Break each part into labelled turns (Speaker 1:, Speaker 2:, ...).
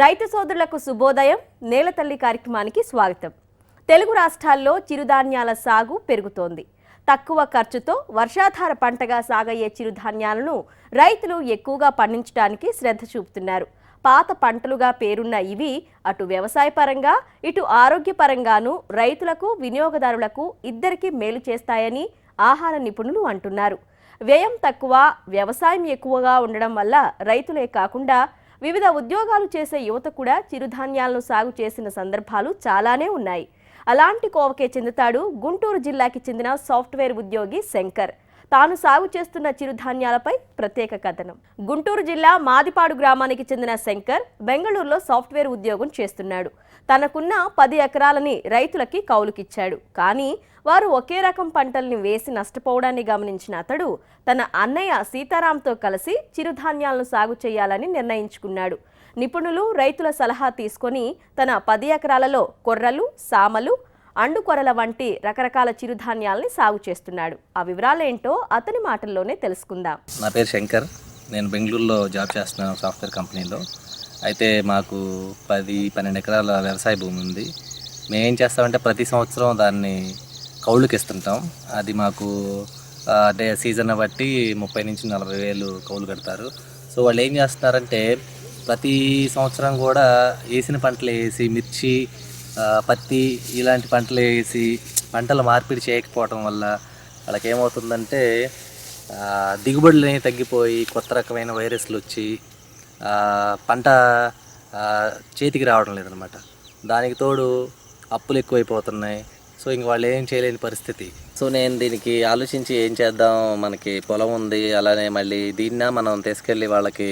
Speaker 1: రైతు సోదరులకు శుభోదయం. నేలతల్లి కార్యక్రమానికి స్వాగతం. తెలుగు రాష్ట్రాల్లో చిరుధాన్యాల సాగు పెరుగుతోంది. తక్కువ ఖర్చుతో వర్షాధార పంటగా సాగయ్యే చిరుధాన్యాలను రైతులు ఎక్కువగా పండించడానికి శ్రద్ధ చూపుతున్నారు. పాత పంటలుగా పేరున్న ఇవి అటు వ్యవసాయపరంగా ఇటు ఆరోగ్యపరంగానూ రైతులకు వినియోగదారులకు ఇద్దరికీ మేలు చేస్తాయని ఆహార నిపుణులు అంటున్నారు. వ్యయం తక్కువ వ్యవసాయం ఎక్కువగా ఉండడం వల్ల రైతులే కాకుండా వివిధ ఉద్యోగాలు చేసే యువత కూడా చిరుధాన్యాలను సాగు చేసిన సందర్భాలు చాలానే ఉన్నాయి. అలాంటి కోవకే చెందుతాడు గుంటూరు జిల్లాకి చెందిన సాఫ్ట్వేర్ ఉద్యోగి శంకర్. తాను సాగు చేస్తున్న చిరుధాన్యాలపై ప్రత్యేక కథనం. గుంటూరు జిల్లా మాదిపాడు గ్రామానికి చెందిన శంకర్ బెంగళూరులో సాఫ్ట్వేర్ ఉద్యోగం చేస్తున్నాడు. తనకున్న పది ఎకరాలని రైతులకి కౌలుకిచ్చాడు. కానీ వారు ఒకే రకం పంటల్ని వేసి నష్టపోవడాన్ని గమనించిన అతడు తన అన్నయ్య సీతారాంతో కలిసి చిరుధాన్యాలను సాగు చేయాలని నిర్ణయించుకున్నాడు. నిపుణులు రైతుల సలహా తీసుకొని తన పది ఎకరాలలో కొర్రలు సామలు అండుకొరల వంటి రకరకాల చిరుధాన్యాల్ని సాగు చేస్తున్నాడు. ఆ వివరాలేంటో అతని మాటల్లోనే తెలుసుకుందాం.
Speaker 2: నా పేరు శంకర్. నేను బెంగళూరులో జాబ్ చేస్తున్నాను సాఫ్ట్వేర్ కంపెనీలో. అయితే మాకు పది పన్నెండు ఎకరాల వ్యవసాయ భూమి ఉంది. మేము ఏం చేస్తామంటే ప్రతి సంవత్సరం దాన్ని కౌలుకి ఇస్తుంటాం అది మాకు అంటే సీజన్ బట్టి ముప్పై నుంచి నలభై వేలు కౌలు కడతారు. సో వాళ్ళు ఏం చేస్తున్నారంటే ప్రతి సంవత్సరం కూడా వేసిన పంటలు వేసి మిర్చి పత్తి ఇలాంటి పంటలు వేసి పంటలు మార్పిడి చేయకపోవడం వల్ల వాళ్ళకి ఏమవుతుందంటే దిగుబడులు అనేవి తగ్గిపోయి కొత్త రకమైన వైరస్లు వచ్చి పంట చేతికి రావడం లేదనమాట. దానికి తోడు అప్పులు ఎక్కువైపోతున్నాయి. సో ఇంక వాళ్ళు ఏం చేయలేని పరిస్థితి. సో నేను దీనికి ఆలోచించి ఏం చేద్దాం? మనకి పొలం ఉంది అలానే మళ్ళీ దీన్న మనం తీసుకెళ్ళి వాళ్ళకి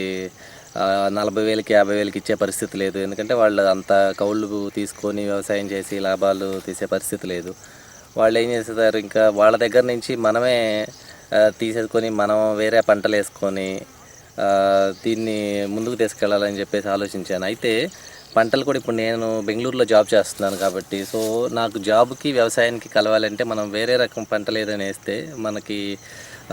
Speaker 2: నలభై వేలకి యాభై వేలకి ఇచ్చే పరిస్థితి లేదు. ఎందుకంటే వాళ్ళు అంత కౌళ్ళు తీసుకొని వ్యవసాయం చేసి లాభాలు తీసే పరిస్థితి లేదు. వాళ్ళు ఏం చేస్తారు ఇంకా వాళ్ళ దగ్గర నుంచి మనమే తీసేసుకొని మనం వేరే పంటలు వేసుకొని దీన్ని ముందుకు తీసుకెళ్ళాలని చెప్పేసి ఆలోచించాను. అయితే పంటలు కూడా ఇప్పుడు నేను బెంగళూరులో జాబ్ చేస్తున్నాను కాబట్టి సో నాకు జాబ్కి వ్యవసాయానికి కలవాలంటే మనం వేరే రకం పంటలు ఏదైనా వేస్తే మనకి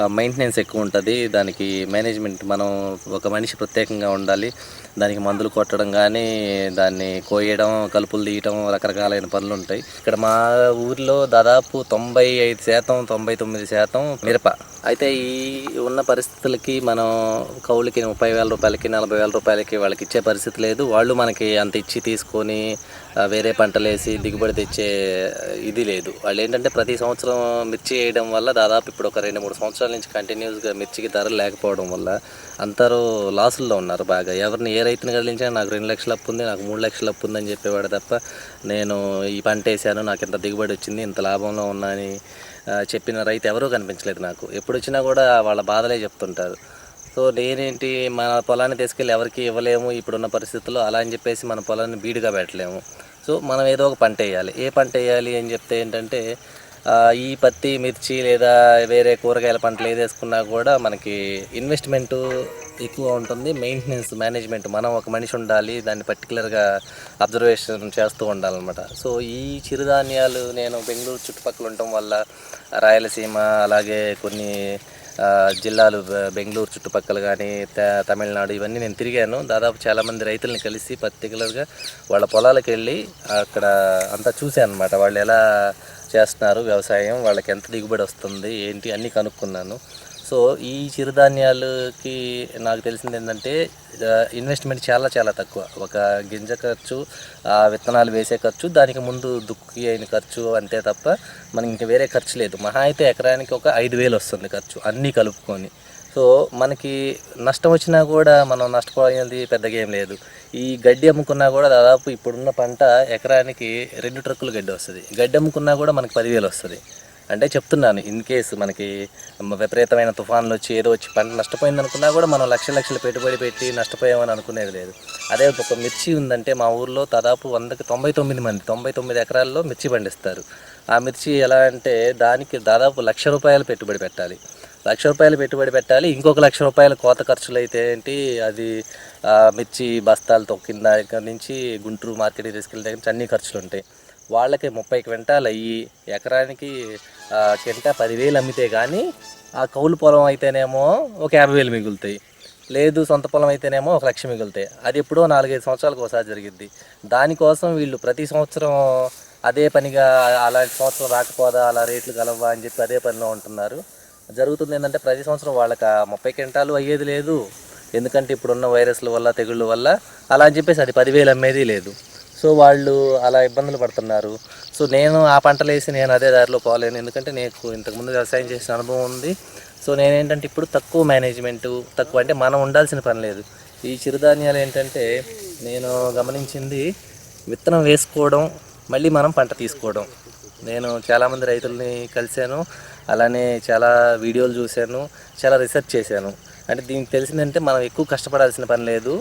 Speaker 2: మెయింటెనెన్స్ ఎక్కువ ఉంటుంది. దానికి మేనేజ్మెంట్ మనం ఒక మనిషి ప్రత్యేకంగా ఉండాలి. దానికి మందులు కొట్టడం కానీ దాన్ని కోయడం కలుపులు తీయడం రకరకాలైన పనులు ఉంటాయి. ఇక్కడ మా ఊర్లో దాదాపు తొంభై ఐదు శాతం తొంభై తొమ్మిది శాతం మిరప. అయితే ఈ ఉన్న పరిస్థితులకి మనం కౌలుకి ముప్పై వేల రూపాయలకి నలభై వేల రూపాయలకి వాళ్ళకి ఇచ్చే పరిస్థితి లేదు. వాళ్ళు మనకి అంత ఇచ్చి తీసుకొని వేరే పంటలు వేసి దిగుబడి తెచ్చే ఇది లేదు. వాళ్ళు ఏంటంటే ప్రతి సంవత్సరం మిర్చి వేయడం వల్ల దాదాపు ఇప్పుడు ఒక రెండు మూడు సంవత్సరాల నుంచి కంటిన్యూస్గా మిర్చికి ధర లేకపోవడం వల్ల అందరూ లాసుల్లో ఉన్నారు బాగా. ఎవరిని ఏ రైతుని కదిలించినా నాకు రెండు లక్షలు అప్పు ఉంది నాకు మూడు లక్షలు అప్పు ఉందని చెప్పేవాడు తప్ప నేను ఈ పంట వేసాను నాకు ఇంత దిగుబడి వచ్చింది ఇంత లాభంలో ఉన్నా అని చెప్పిన రైతు ఎవరూ కనిపించలేదు నాకు. ఎప్పుడు వచ్చినా కూడా వాళ్ళ బాధలే చెప్తుంటారు. సో నేనేంటి మన పొలాన్ని తీసుకెళ్ళి ఎవరికి ఇవ్వలేము ఇప్పుడున్న పరిస్థితుల్లో అలా అని చెప్పేసి మన పొలాన్ని బీడుగా పెట్టలేము. సో మనం ఏదో ఒక పంట వేయాలి. ఏ పంట వేయాలి అని చెప్తే ఏంటంటే ఈ పత్తి మిర్చి లేదా వేరే కూరగాయల పంటలు ఏది వేసుకున్నా కూడా మనకి ఇన్వెస్ట్మెంటు ఎక్కువ ఉంటుంది. మెయింటెనెన్స్ మేనేజ్మెంట్ మనం ఒక మనిషి ఉండాలి దాన్ని పర్టికులర్గా అబ్జర్వేషన్ చేస్తూ ఉండాలన్నమాట. సో ఈ చిరుధాన్యాలు నేను బెంగళూరు చుట్టుపక్కల ఉండటం వల్ల రాయలసీమ అలాగే కొన్ని జిల్లాలు బెంగళూరు చుట్టుపక్కల కానీ త- తమిళనాడు ఇవన్నీ నేను తిరిగాను. దాదాపు చాలామంది రైతుల్ని కలిసి పర్టికులర్గా వాళ్ళ పొలాలకు వెళ్ళి అక్కడ అంతా చూశాను అనమాట వాళ్ళు ఎలా చేస్తున్నారు వ్యవసాయం వాళ్ళకి ఎంత దిగుబడి వస్తుంది ఏంటి అన్నీ కనుక్కున్నాను. సో ఈ చిరుధాన్యాలకి నాకు తెలిసింది ఏంటంటే ఇన్వెస్ట్మెంట్ చాలా చాలా తక్కువ. ఒక గింజ ఖర్చు ఆ విత్తనాలు వేసే ఖర్చు దానికి ముందు దుక్కి అయిన ఖర్చు అంతే తప్ప మనకి ఇంకా వేరే ఖర్చు లేదు. మహా అయితే ఎకరానికి ఒక ఐదు వేలు వస్తుంది ఖర్చు అన్నీ కలుపుకొని. సో మనకి నష్టం వచ్చినా కూడా మనం నష్టపోయేది పెద్దగా ఏం లేదు. ఈ గడ్డి అమ్ముకున్నా కూడా దాదాపు ఇప్పుడున్న పంట ఎకరానికి రెండు ట్రక్కులు గడ్డి వస్తుంది. గడ్డి అమ్ముకున్నా కూడా మనకి పదివేలు వస్తుంది. అంటే చెప్తున్నాను ఇన్ కేసు మనకి విపరీతమైన తుఫాన్లు వచ్చి ఏదో వచ్చి పంట నష్టపోయింది అనుకున్నా కూడా మనం లక్ష లక్షలు పెట్టుబడి పెట్టి నష్టపోయామని అనుకునేది లేదు. అదే ఒక మిర్చి ఉందంటే మా ఊర్లో దాదాపు వందకి తొంభై తొమ్మిది మంది తొంభై తొమ్మిది ఎకరాల్లో మిర్చి పండిస్తారు. ఆ మిర్చి ఎలా అంటే దానికి దాదాపు లక్ష రూపాయలు పెట్టుబడి పెట్టాలి. లక్ష రూపాయలు పెట్టుబడి పెట్టాలి. ఇంకొక లక్ష రూపాయలు కోత ఖర్చులు అయితే ఏంటి? అది మిర్చి బస్తాలు తొక్కిన దగ్గర నుంచి గుంటూరు మార్కెట్ తీసుకెళ్ళిన దగ్గర నుంచి అన్ని ఖర్చులు ఉంటాయి. వాళ్ళకి ముప్పై క్వింటాలు అయ్యి ఎకరానికి కింట పదివేలు అమ్మితే కానీ ఆ కౌలు పొలం అయితేనేమో ఒక యాభై వేలు మిగులుతాయి. లేదు సొంత పొలం అయితేనేమో ఒక లక్ష మిగులుతాయి. అది ఎప్పుడో నాలుగైదు సంవత్సరాలకు ఒకసారి జరిగిద్ది. దానికోసం వీళ్ళు ప్రతి సంవత్సరం అదే పనిగా అలాంటి సంవత్సరం రాకపోదా? అలా రేట్లు కలవా అని చెప్పి అదే పనిలో ఉంటున్నారు. జరుగుతుంది ఏంటంటే ప్రతి సంవత్సరం వాళ్ళకి ముప్పై క్వింటాలు అయ్యేది లేదు. ఎందుకంటే ఇప్పుడున్న వైరస్ల వల్ల తెగుళ్ళ వల్ల అలా అని చెప్పేసి అది పదివేలు అమ్మేది లేదు. సో వాళ్ళు అలా ఇబ్బందులు పడుతున్నారు. సో నేను ఆ పంటలు వేసి నేను అదే దారిలో పోలేను ఎందుకంటే నాకు ఇంతకుముందు వ్యవసాయం చేసిన అనుభవం ఉంది. సో నేనేంటంటే ఇప్పుడు తక్కువ మేనేజ్మెంట్ తక్కువ అంటే మనం ఉండాల్సిన పని లేదు. ఈ చిరుధాన్యాలు ఏంటంటే నేను గమనించింది విత్తనం వేసుకోవడం మళ్ళీ మనం పంట తీసుకోవడం. నేను చాలామంది రైతుల్ని కలిశాను. అలానే చాలా వీడియోలు చూశాను చాలా రీసెర్చ్ చేశాను. అంటే దీనికి తెలిసిందంటే మనం ఎక్కువ కష్టపడాల్సిన పని లేదు.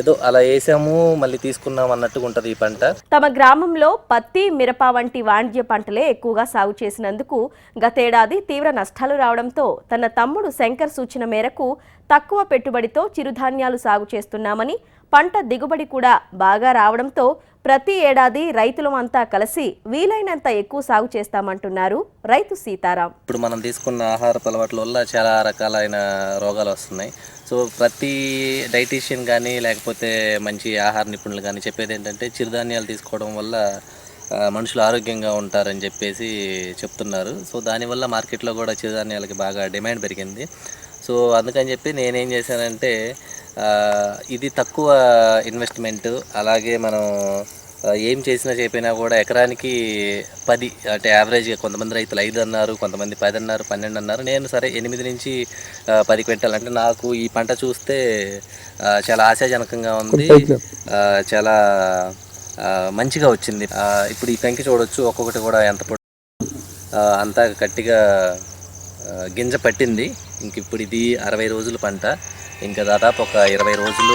Speaker 2: ఏదో అలా వేసాము మళ్ళీ తీసుకున్నాం అన్నట్టుగా ఉంటుంది ఈ పంట.
Speaker 1: తమ గ్రామంలో పత్తి మిరప వంటి వాణిజ్య పంటలే ఎక్కువగా సాగు చేసినందుకు గతేడాది తీవ్ర నష్టాలు రావడంతో తన తమ్ముడు శంకర్ సూచన మేరకు తక్కువ పెట్టుబడితో చిరుధాన్యాలు సాగు చేస్తున్నామని పంట దిగుబడి కూడా బాగా రావడంతో ప్రతి ఏడాది రైతులమంతా కలిసి వీలైనంత ఎక్కువ సాగు చేస్తామంటున్నారు రైతు సీతారాం.
Speaker 2: ఇప్పుడు మనం తీసుకున్న ఆహార అలవాట్ల వల్ల చాలా రకాలైన రోగాలు వస్తున్నాయి. సో ప్రతి డైటీషియన్ కానీ లేకపోతే మంచి ఆహార నిపుణులు కానీ చెప్పేది ఏంటంటే చిరుధాన్యాలు తీసుకోవడం వల్ల మనుషులు ఆరోగ్యంగా ఉంటారని చెప్పేసి చెప్తున్నారు. సో దానివల్ల మార్కెట్లో కూడా చిరుధాన్యాలకి బాగా డిమాండ్ పెరిగింది. సో అందుకని చెప్పి నేనేం చేశానంటే ఇది తక్కువ ఇన్వెస్ట్మెంట్ అలాగే మనం ఏం చేసినా చెప్పినా కూడా ఎకరానికి పది అంటే యావరేజ్గా కొంతమంది రైతులు ఐదు అన్నారు కొంతమంది పది అన్నారు పన్నెండు అన్నారు. నేను సరే ఎనిమిది నుంచి పది క్వింటాలు అంటే నాకు ఈ పంట చూస్తే చాలా ఆశాజనకంగా ఉంది. చాలా మంచిగా వచ్చింది. ఇప్పుడు ఈ పెంకి చూడొచ్చు ఒక్కొక్కటి కూడా ఎంత అంతా గట్టిగా గింజ పట్టింది. ఇంక ఇప్పుడు ఇది అరవై రోజుల పంట. ఇంకా దాదాపు ఒక ఇరవై రోజులు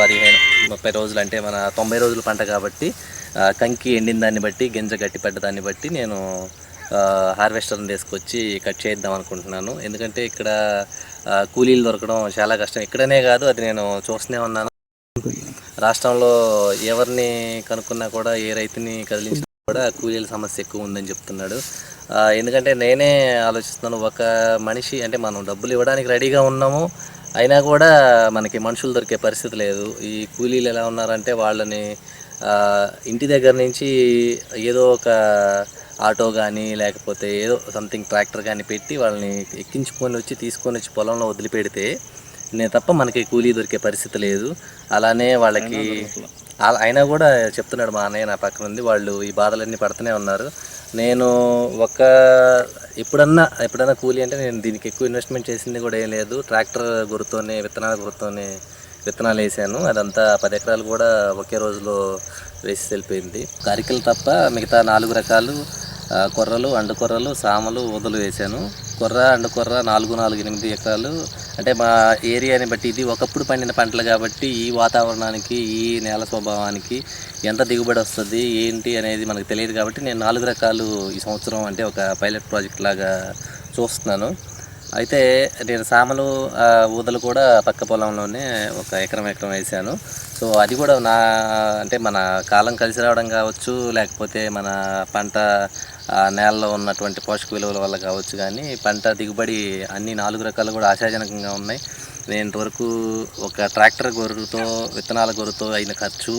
Speaker 2: పదిహేను ముప్పై రోజులు అంటే మన తొంభై రోజుల పంట కాబట్టి కంకి ఎండిన దాన్ని బట్టి గింజ గట్టి పడ్డదాన్ని బట్టి నేను హార్వెస్టర్ని తీసుకొచ్చి కట్ చేద్దాం అనుకుంటున్నాను. ఎందుకంటే ఇక్కడ కూలీలు దొరకడం చాలా కష్టం. ఇక్కడనే కాదు అది నేను చూస్తూనే ఉన్నాను. రాష్ట్రంలో ఎవరిని కనుక్కున్నా కూడా ఏ రైతుని కదిలించిన కూడా కూలీల సమస్య ఎక్కువ ఉందని చెప్తున్నాడు. ఎందుకంటే నేనే ఆలోచిస్తున్నాను ఒక మనిషి అంటే మనం డబ్బులు ఇవ్వడానికి రెడీగా ఉన్నాము అయినా కూడా మనకి మనుషులు దొరికే పరిస్థితి లేదు. ఈ కూలీలు ఎలా ఉన్నారంటే వాళ్ళని ఇంటి దగ్గర నుంచి ఏదో ఒక ఆటో కానీ లేకపోతే ఏదో సంథింగ్ ట్రాక్టర్ కానీ పెట్టి వాళ్ళని ఎక్కించుకొని వచ్చి తీసుకొని వచ్చి పొలంలో వదిలిపెడితే నేను తప్ప మనకి కూలీ దొరికే పరిస్థితి లేదు. అలానే వాళ్ళకి అయినా కూడా చెప్తున్నాడు మా అన్నయ్య నా పక్కన ఉంది. వాళ్ళు ఈ బాధలన్నీ పడుతూనే ఉన్నారు. నేను ఒక ఎప్పుడన్నా ఎప్పుడన్నా కూలీ అంటే నేను దీనికి ఎక్కువ ఇన్వెస్ట్మెంట్ చేసింది కూడా ఏం లేదు. ట్రాక్టర్ గుర్తోనే విత్తనాల గుర్తోనే విత్తనాలు వేసాను. అదంతా పది ఎకరాలు కూడా ఒకే రోజులో వేసి వెళ్ళిపోయింది. కరికలు తప్ప మిగతా నాలుగు రకాలు కొర్రలు అండుకొర్రలు సామలు ఊదలు వేశాను. కొర్ర అండుకొర్ర నాలుగు నాలుగు ఎనిమిది ఎకరాలు. అంటే మా ఏరియాని బట్టి ఇది ఒకప్పుడు పండిన పంటలు కాబట్టి ఈ వాతావరణానికి ఈ నేల స్వభావానికి ఎంత దిగుబడి వస్తుంది ఏంటి అనేది మనకు తెలియదు కాబట్టి నేను నాలుగు రకాలు ఈ సంవత్సరం అంటే ఒక పైలట్ ప్రాజెక్ట్ లాగా చూస్తున్నాను. అయితే నేను సామలు ఊదలు కూడా పక్క పొలంలోనే ఒక ఎకరం ఎకరం వేసాను. సో అది కూడా నా అంటే మన కాలం కలిసి రావడం కావచ్చు లేకపోతే మన పంట నేలలో ఉన్నటువంటి పోషక విలువల వల్ల కావచ్చు కానీ పంట దిగుబడి అన్ని నాలుగు రకాలు కూడా ఆశాజనకంగా ఉన్నాయి. నేను ఇంతవరకు ఒక ట్రాక్టర్ గొర్రెతో విత్తనాల గొర్రెతో అయిన ఖర్చు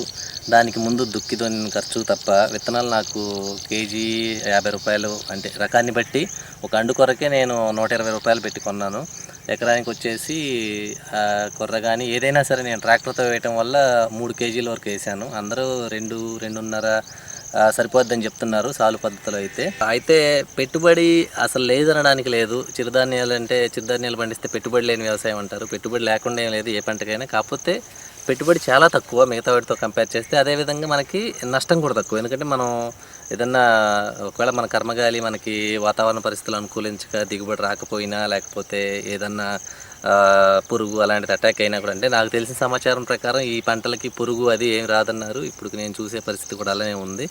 Speaker 2: దానికి ముందు దుక్కితో ఖర్చు తప్ప విత్తనాలు నాకు కేజీ యాభై రూపాయలు అంటే రకాన్ని బట్టి ఒక అండు కొరకే నేను నూట ఇరవై రూపాయలు పెట్టి కొన్నాను. ఎకరానికి వచ్చేసి కొర్ర కానీ ఏదైనా సరే నేను ట్రాక్టర్తో వేయటం వల్ల మూడు కేజీల వరకు వేసాను. అందరూ రెండు రెండున్నర సరిపోద్దని చెప్తున్నారు సాలు పద్ధతిలో అయితే. అయితే పెట్టుబడి అసలు లేదనడానికి లేదు. చిరుధాన్యాలు అంటే చిరుధాన్యాలు పండిస్తే పెట్టుబడి లేని వ్యవసాయం అంటారు. పెట్టుబడి లేకుండా ఏం లేదు ఏ పంటకైనా. కాకపోతే పెట్టుబడి చాలా తక్కువ మిగతా వాటితో కంపేర్ చేస్తే అదేవిధంగా మనకి నష్టం కూడా తక్కువ. ఎందుకంటే మనం ఏదన్నా ఒకవేళ మన కర్మగాలి మనకి వాతావరణ పరిస్థితులు అనుకూలించక దిగుబడి రాకపోయినా లేకపోతే ఏదన్నా పురుగు అలాంటిది అటాక్ అయినా కూడా అంటే నాకు తెలిసిన సమాచారం ప్రకారం ఈ పంటలకి పురుగు అది ఏం రాదన్నారు. ఇప్పుడు నేను చూసే పరిస్థితి కూడా అలానే ఉంది.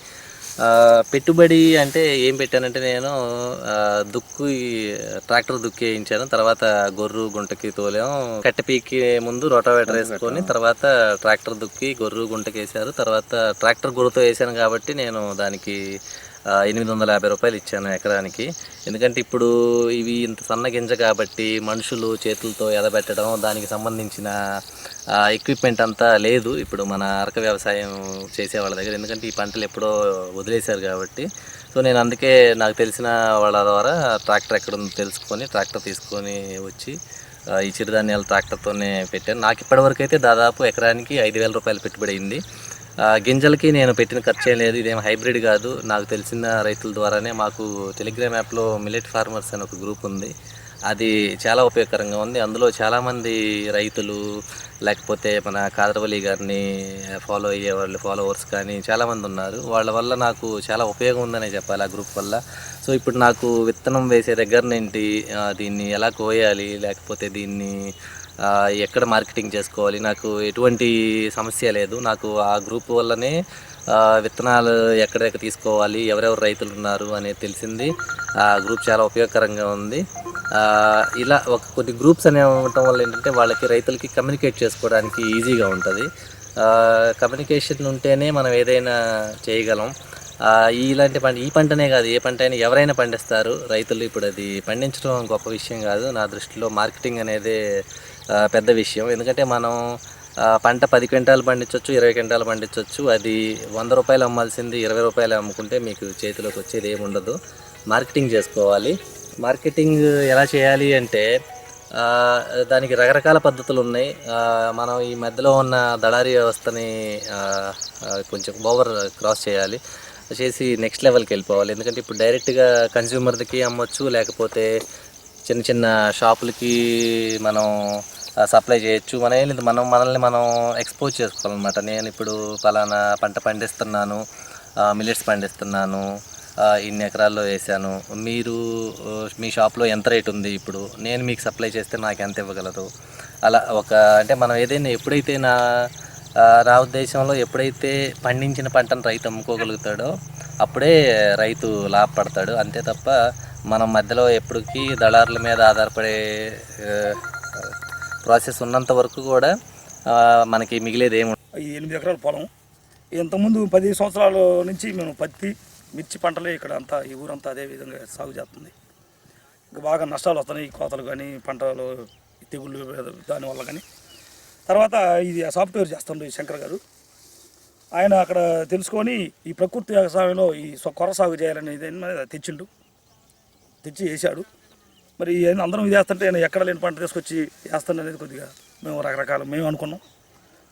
Speaker 2: పెట్టుబడి అంటే ఏం పెట్టానంటే నేను దుక్కు ట్రాక్టర్ దుక్కి వేయించాను. తర్వాత గొర్రు గుంటకి తోలాం. కట్టె పీకి ముందు రోటావేటర్ వేసుకొని తర్వాత ట్రాక్టర్ దుక్కి గొర్రు గుంటకి వేసారు తర్వాత ట్రాక్టర్ గొర్రుతో వేసాను కాబట్టి నేను దానికి ఎనిమిది వందల యాభై రూపాయలు ఇచ్చాను ఎకరానికి. ఎందుకంటే ఇప్పుడు ఇవి ఇంత సన్న గింజ కాబట్టి మనుషులు చేతులతో ఎదబెట్టడం దానికి సంబంధించిన ఎక్విప్మెంట్ అంతా లేదు ఇప్పుడు మన అరక వ్యవసాయం చేసే వాళ్ళ దగ్గర. ఎందుకంటే ఈ పంటలు ఎప్పుడో వదిలేశారు కాబట్టి. సో నేను అందుకే నాకు తెలిసిన వాళ్ళ ద్వారా ట్రాక్టర్ ఎక్కడ ఉందో తెలుసుకొని ట్రాక్టర్ తీసుకొని వచ్చి ఈ చిరుధాన్యాల ట్రాక్టర్తోనే పెట్టాను. నాకు ఇప్పటివరకు అయితే దాదాపు ఎకరానికి ఐదు వేల రూపాయలు పెట్టుబడి అయింది. గింజలకి నేను పెట్టిన ఖర్చు ఏం లేదు ఇదేం హైబ్రిడ్ కాదు. నాకు తెలిసిన రైతుల ద్వారానే మాకు టెలిగ్రామ్ యాప్లో మిలెట్ ఫార్మర్స్ అని ఒక గ్రూప్ ఉంది. అది చాలా ఉపయోగకరంగా ఉంది. అందులో చాలామంది రైతులు లేకపోతే మన కాదరవల్లి గారిని ఫాలో అయ్యే వాళ్ళు ఫాలోవర్స్ కానీ చాలామంది ఉన్నారు. వాళ్ళ వల్ల నాకు చాలా ఉపయోగం ఉందనే చెప్పాలి ఆ గ్రూప్ వల్ల. సో ఇప్పుడు నాకు విత్తనం వేసే దగ్గర నుండి దీన్ని ఎలా కోయాలి లేకపోతే దీన్ని ఎక్కడ మార్కెటింగ్ చేసుకోవాలి? నాకు ఎటువంటి సమస్య లేదు. నాకు ఆ గ్రూప్ వల్లనే విత్తనాలు ఎక్కడెక్కడ తీసుకోవాలి ఎవరెవరు రైతులు ఉన్నారు అనేది తెలిసింది. ఆ గ్రూప్ చాలా ఉపయోగకరంగా ఉంది. ఇలా ఒక కొన్ని గ్రూప్స్ అనే ఉండటం వల్ల ఏంటంటే వాళ్ళకి రైతులకి కమ్యూనికేట్ చేసుకోవడానికి ఈజీగా ఉంటుంది. కమ్యూనికేషన్ ఉంటేనే మనం ఏదైనా చేయగలం. ఇలాంటి పంట ఈ పంటనే కాదు ఏ పంట అయినా ఎవరైనా పండిస్తారు. రైతులు ఇప్పుడు అది పండించడం గొప్ప విషయం కాదు. నా దృష్టిలో మార్కెటింగ్ అనేది పెద్ద విషయం. ఎందుకంటే మనం పంట పది క్వింటాలు పండించవచ్చు ఇరవై క్వింటాలు పండించవచ్చు అది వంద రూపాయలు అమ్మాల్సింది ఇరవై రూపాయలు అమ్ముకుంటే మీకు చేతిలోకి వచ్చేది ఏమి ఉండదు. మార్కెటింగ్ చేసుకోవాలి. మార్కెటింగ్ ఎలా చేయాలి అంటే దానికి రకరకాల పద్ధతులు ఉన్నాయి. మనం ఈ మధ్యలో ఉన్న దళారీ వ్యవస్థని కొంచెం ఓవర్ క్రాస్ చేయాలి. చేసి నెక్స్ట్ లెవెల్కి వెళ్ళిపోవాలి. ఎందుకంటే ఇప్పుడు డైరెక్ట్గా కన్స్యూమర్కి అమ్మొచ్చు లేకపోతే చిన్న చిన్న షాపులకి మనం సప్లై చేయొచ్చు. మనం ఏం లేదు మనం మనల్ని మనం ఎక్స్పోజ్ చేసుకోవాలన్నమాట. నేను ఇప్పుడు ఫలానా పంట పండిస్తున్నాను మిల్లెట్స్ పండిస్తున్నాను ఇన్ని ఎకరాల్లో వేసాను. మీరు మీ షాప్లో ఎంత రేట్ ఉంది ఇప్పుడు? నేను మీకు సప్లై చేస్తే నాకు ఎంత ఇవ్వగలరు? అలా ఒక అంటే మనం ఏదైనా ఎప్పుడైతే నా నా ఉద్దేశంలో ఎప్పుడైతే పండించిన పంటను రైతు అమ్ముకోగలుగుతాడో అప్పుడే రైతు లాభపడతాడు. అంతే తప్ప మనం మధ్యలో ఎప్పటికీ దళారుల మీద ఆధారపడే ప్రాసెస్ ఉన్నంత వరకు కూడా మనకి మిగిలేది ఏమి
Speaker 3: ఎనిమిది ఎకరాల పొలం. ఇంతకుముందు పది సంవత్సరాల నుంచి మేము పత్తి మిర్చి పంటలే ఇక్కడ అంతా ఈ ఊరంతా అదే విధంగా సాగు చేస్తుంది. ఇంకా బాగా నష్టాలు వస్తున్నాయి కోతలు కానీ పంటలు తెగుళ్ళు దానివల్ల కానీ. తర్వాత ఇది ఆ సాఫ్ట్వేర్ చేస్తుండే ఈ శంకర్ గారు. ఆయన అక్కడ తెలుసుకొని ఈ ప్రకృతి వ్యవసాయంలో ఈ కొర సాగు చేయాలనేది తెచ్చిండు. తెచ్చి వేసాడు మరి ఏంది అందరం ఇది వేస్తుంటే నేను ఎక్కడ లేని పంట తీసుకొచ్చి వేస్తాను అనేది కొద్దిగా మేము రకరకాల మేము అనుకున్నాం.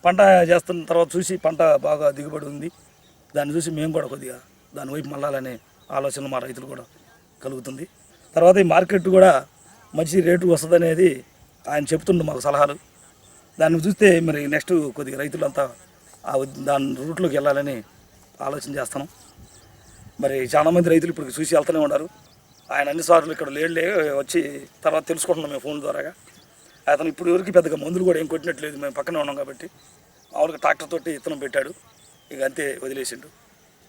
Speaker 3: పంట చేస్తున్న తర్వాత చూసి పంట బాగా దిగుబడి ఉంది. దాన్ని చూసి మేము కూడా కొద్దిగా దాని వైపు మళ్ళాలనే ఆలోచన మా రైతులు కూడా కలుగుతుంది. తర్వాత ఈ మార్కెట్ కూడా మంచి రేటు వస్తుంది అనేది ఆయన చెప్తుండు మాకు సలహాలు. దాన్ని చూస్తే మరి నెక్స్ట్ కొద్దిగా రైతులంతా ఆ దాని రూట్లోకి వెళ్ళాలని ఆలోచన చేస్తున్నాం. మరి చాలా మంది రైతులు ఇప్పుడు చూసి వెళ్తూనే ఉన్నారు. ఆయన అన్నిసార్లు ఇక్కడ లేడులే వచ్చి తర్వాత తెలుసుకుంటున్నాం మేము ఫోన్ ద్వారాగా అతను ఇప్పుడు వరకు పెద్దగా మందులు కూడా ఏం కొట్టినట్లేదు మేము పక్కనే ఉన్నాం కాబట్టి మామూలుగా ట్రాక్టర్ తోటి ఇత్తనం పెట్టాడు ఇక అంతే వదిలేసిండు.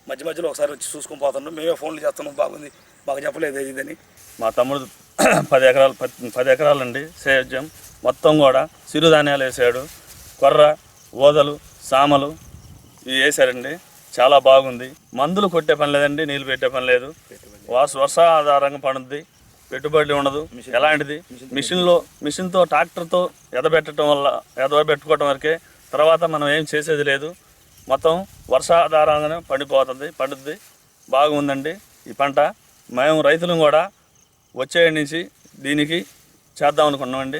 Speaker 3: మధ్య మధ్యలో ఒకసారి వచ్చి చూసుకొని పోతున్నాం మేమే ఫోన్లు చేస్తున్నాం బాగుంది మాకు చెప్పలేదు ఇది ఇదని.
Speaker 4: మా తమ్ముడు పది ఎకరాలు పది పది ఎకరాలండి సేద్యం మొత్తం కూడా సిరుధాన్యాలు వేసాడు కొర్ర ఓదలు సామలు ఇవి వేసారండి. చాలా బాగుంది. మందులు కొట్టే పని లేదండి నీళ్ళు పెట్టే పని లేదు. వాస వర్ష ఆధారంగా పండుద్ది. పెట్టుబడి ఉండదు. ఎలాంటిది? మిషన్లో మిషన్తో ట్రాక్టర్తో ఎదబెట్టడం వల్ల ఎదబెట్టుకోవటం వరకే తర్వాత మనం ఏం చేసేది లేదు. మొత్తం వర్షాధారంగానే పండిపోతుంది పండుద్ది. బాగుందండి ఈ పంట. మేము రైతులం కూడా వచ్చే నుంచి దీనికి చేద్దాం అనుకున్నామండి.